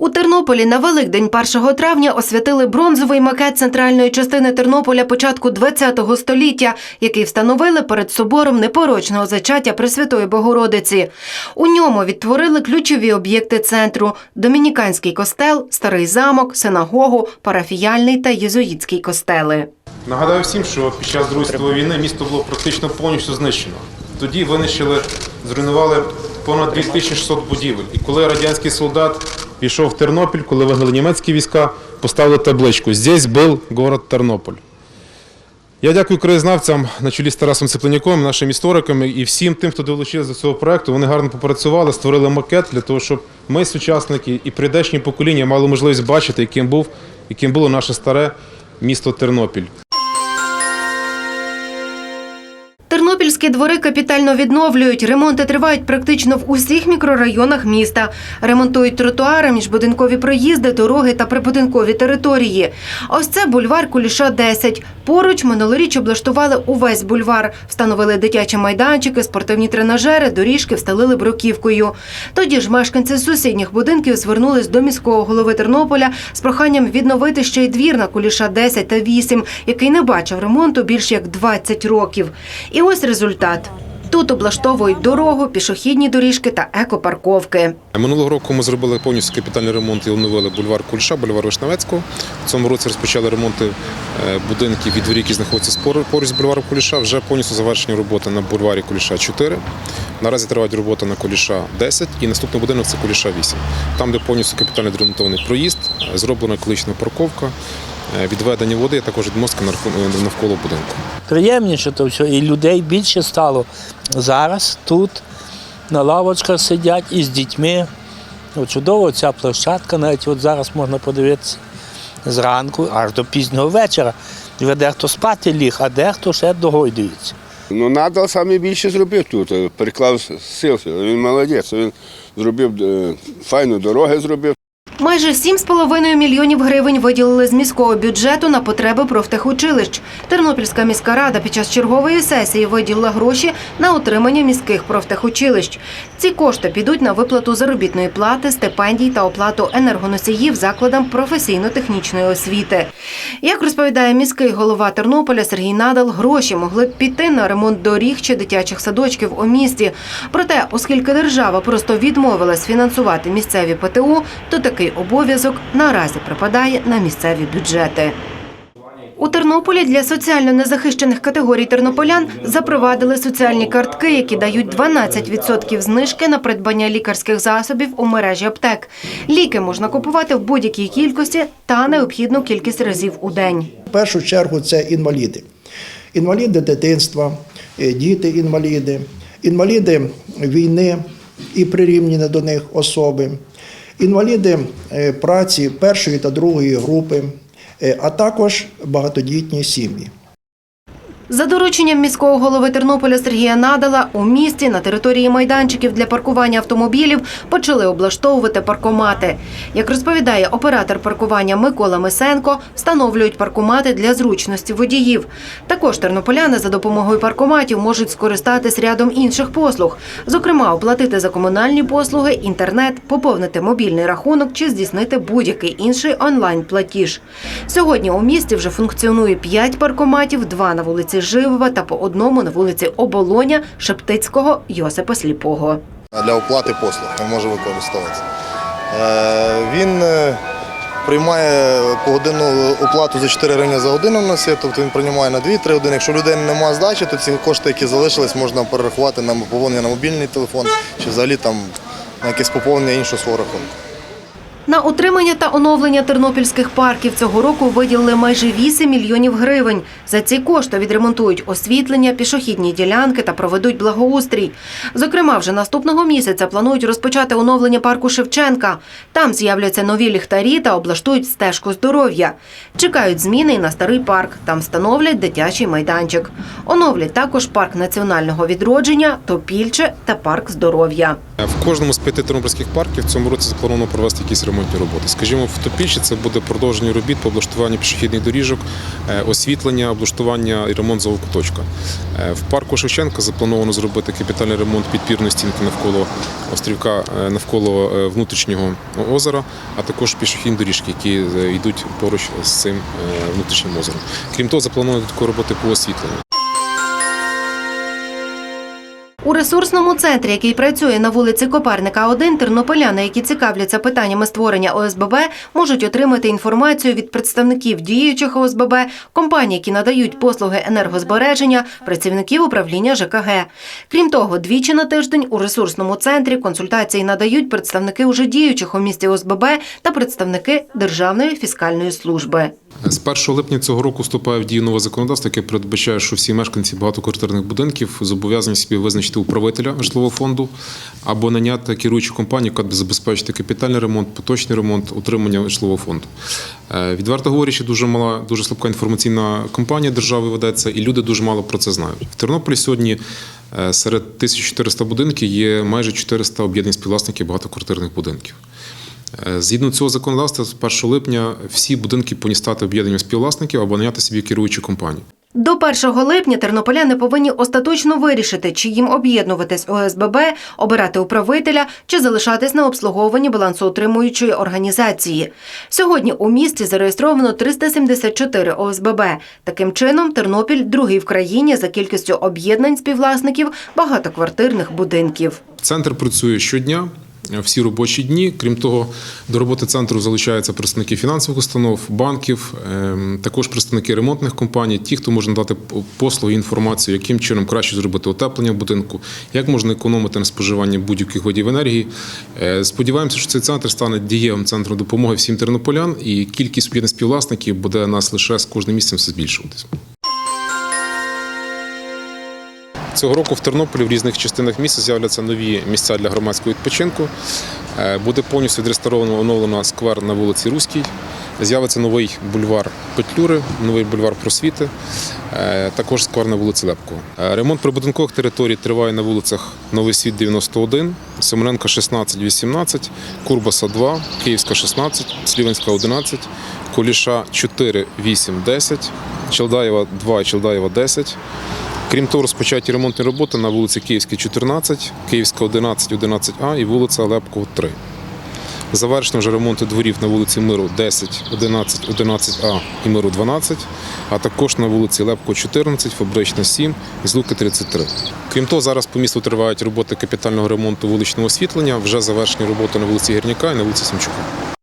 У Тернополі на Великдень 1 травня освятили бронзовий макет центральної частини Тернополя початку ХХ століття, який встановили перед собором непорочного зачаття Пресвятої Богородиці. У ньому відтворили ключові об'єкти центру: домініканський костел, старий замок, синагогу, парафіяльний та єзуїтський костели. Нагадаю всім, що під час Другої світової війни місто було практично повністю знищено. Тоді винищили, зруйнували понад 2600 будівель. І коли радянський солдат пішов в Тернопіль, коли вигнали німецькі війська, поставили табличку «Здесь був город Тернополь». Я дякую краєзнавцям на чолі з Тарасом Цеплиняком, нашим історикам і всім тим, хто долучився до цього проекту. Вони гарно попрацювали, створили макет для того, щоб ми, сучасники і прийдешні покоління, мали можливість бачити, яким був, яким було наше старе місто Тернопіль. Тернопільські двори капітально відновлюють. Ремонти тривають практично в усіх мікрорайонах міста. Ремонтують тротуари, міжбудинкові проїзди, дороги та прибудинкові території. Ось це бульвар Куліша 10. Поруч минулоріч облаштували увесь бульвар. Встановили дитячі майданчики, спортивні тренажери, доріжки встелили бруківкою. Тоді ж мешканці сусідніх будинків звернулись до міського голови Тернополя з проханням відновити ще й двір на Куліша 10 та 8, який не бачив ремонту більш як 20 років. І ось результат. Тут облаштовують дорогу, пішохідні доріжки та екопарковки. Минулого року ми зробили повністю капітальний ремонт і оновили бульвар Кульша, бульвар Вишневецького. В цьому році розпочали ремонти е, будинків і дворі, які знаходяться поруч з бульваром Куліша. Вже повністю завершені роботи на бульварі Куліша 4. Наразі тривають роботи на Куліша 10 і наступний будинок це Куліша 8. Там, де повністю капітально відремонтований проїзд, е, зроблена екологічна парковка, відведення води, а також відмостка навколо- навколо будинку. приємніше то все, і людей більше стало. Зараз тут на лавочках сидять і з дітьми. От чудово ця площадка, навіть от зараз можна подивитися зранку аж до пізнього вечора. І дехто спати ліг, а дехто ще догойдується. Ну, Надал саме більше зробив тут, е, переклав сил. Він молодець. Він зробив е, файну дороги зробив. Майже 7,5 мільйонів гривень виділили з міського бюджету на потреби профтехучилищ. Тернопільська міська рада під час чергової сесії виділила гроші на утримання міських профтехучилищ. Ці кошти підуть на виплату заробітної плати, стипендій та оплату енергоносіїв закладам професійно-технічної освіти. Як розповідає міський голова Тернополя Сергій Надал, гроші могли б піти на ремонт доріг чи дитячих садочків у місті. Проте, оскільки держава просто відмовилась фінансувати місцеві ПТУ, то такий обов'язок наразі припадає на місцеві бюджети. У Тернополі для соціально незахищених категорій тернополян запровадили соціальні картки, які дають 12% знижки на придбання лікарських засобів у мережі аптек. Ліки можна купувати в будь-якій кількості та необхідну кількість разів у день. В першу чергу це інваліди. Інваліди дитинства, е, діти-інваліди, інваліди війни і прирівняні до них особи, інваліди е, праці першої та другої групи, е, а також багатодітні сім'ї. За дорученням міського голови Тернополя Сергія Надала у місті на території майданчиків для паркування автомобілів почали облаштовувати паркомати. Як розповідає оператор паркування Микола Мисенко, встановлюють паркомати для зручності водіїв. Також тернополяни за допомогою паркоматів можуть скористатись рядом інших послуг, зокрема, оплатити за комунальні послуги, інтернет, поповнити мобільний рахунок чи здійснити будь-який інший онлайн-платіж. Сьогодні у місті вже функціонує 5 паркоматів, два на вулиці Живова та по одному на вулиці Оболоня, Шептицького, Йосипа Сліпого. для оплати послуг він може використовуватися. Е, Він е, приймає погодинну оплату за 4 гривні за годину в нас є, тобто він приймає на 2-3 години. Якщо людини немає здачі, то ці кошти, які залишились, можна перерахувати на поповнення на мобільний телефон чи взагалі там на якесь поповнення іншого свого рахунку. На утримання та оновлення тернопільських парків цього року виділили майже 8 мільйонів гривень. За ці кошти відремонтують освітлення, пішохідні ділянки та проведуть благоустрій. Зокрема, вже наступного місяця планують розпочати оновлення парку Шевченка. Там з'являться нові ліхтарі та облаштують стежку здоров'я. Чекають зміни і на старий парк. Там встановлять дитячий майданчик. Оновлять також парк національного відродження, Топільче та парк здоров'я. В кожному з п'яти тернопільських парків цьому році заплановано провести якісь ремонтні роботи. Скажімо, в Топільчі це буде продовження робіт по облаштуванню пішохідних доріжок, е, освітлення, облаштування і ремонт куточка. В парку Шевченка заплановано зробити капітальний ремонт підпірної стінки навколо острівка е, навколо е, внутрішнього озера, а також пішохідні доріжки, які е, йдуть поруч з цим е, внутрішнім озером. Крім того, заплановано додаткові роботи по освітленню. У ресурсному центрі, який працює на вулиці Коперника, 1 тернополяни, які цікавляться питаннями створення ОСББ, можуть отримати інформацію від представників діючих ОСББ, компаній, які надають послуги енергозбереження, працівників управління ЖКГ. Крім того, двічі на тиждень у ресурсному центрі консультації надають представники уже діючих у місті ОСББ та представники Державної фіскальної служби. З 1 липня цього року вступає в дію нове законодавство, яке передбачає, що всі мешканці багатоквартирних будинків зобов'язані собі визначити управителя житлового фонду або наняти керуючу компанію, яка буде забезпечити капітальний ремонт, поточний ремонт, утримання житлового фонду. Е, Відверто говорячи, дуже мала, дуже слабка інформаційна кампанія держави ведеться, і люди дуже мало про це знають. В Тернополі сьогодні е, серед 1400 будинків є майже 400 об'єднань співвласників багатоквартирних будинків. Е, Згідно цього законодавства, з 1 липня всі будинки повинні стати об'єднанням співвласників або наняти собі керуючу компанію. До 1 липня тернополяни повинні остаточно вирішити, чи їм об'єднуватись ОСББ, обирати управителя чи залишатись на обслуговуванні балансоутримуючої організації. Сьогодні у місті зареєстровано 374 ОСББ. Таким чином, Тернопіль другий в країні за кількістю об'єднань співвласників багатоквартирних будинків. Центр працює щодня. Всі робочі дні, крім того, до роботи центру залучаються представники фінансових установ, банків, ем, також представники ремонтних компаній, ті, хто може надати послуги, інформацію, яким чином краще зробити утеплення в будинку, як можна економити на споживанні будь-яких видів енергії. Е, Сподіваємося, що цей центр стане дієвим центром допомоги всім тернополян, і кількість співвласників буде нас лише з кожним місяцем все збільшуватись. Цього року в Тернополі в різних частинах міста з'являться нові місця для громадського відпочинку. Е, Буде повністю відреставровано оновлено сквер на вулиці Руській. З'явиться новий бульвар Петлюри, новий бульвар Просвіти, е, також сквер на вулиці Лепкова. Е, Ремонт прибудинкових територій триває на вулицях Новий Світ 91, Семененка 16, 18, Курбаса 2, Київська 16, Слівенська 11, Куліша 4, 8, 10, Челдаєва 2 і Челдаєва 10. Крім того, розпочаті ремонтні роботи на вулиці Київській 14, Київська 11, 11А і вулиця Лепкова 3. Завершено вже ремонти дворів на вулиці Миру 10, 11, 11А і Миру 12, а також на вулиці Лепко 14, Фабрична 7 і Злуки 33. Крім того, зараз по місту тривають роботи капітального ремонту вуличного освітлення, вже завершені роботи на вулиці Гірняка і на вулиці Семчука.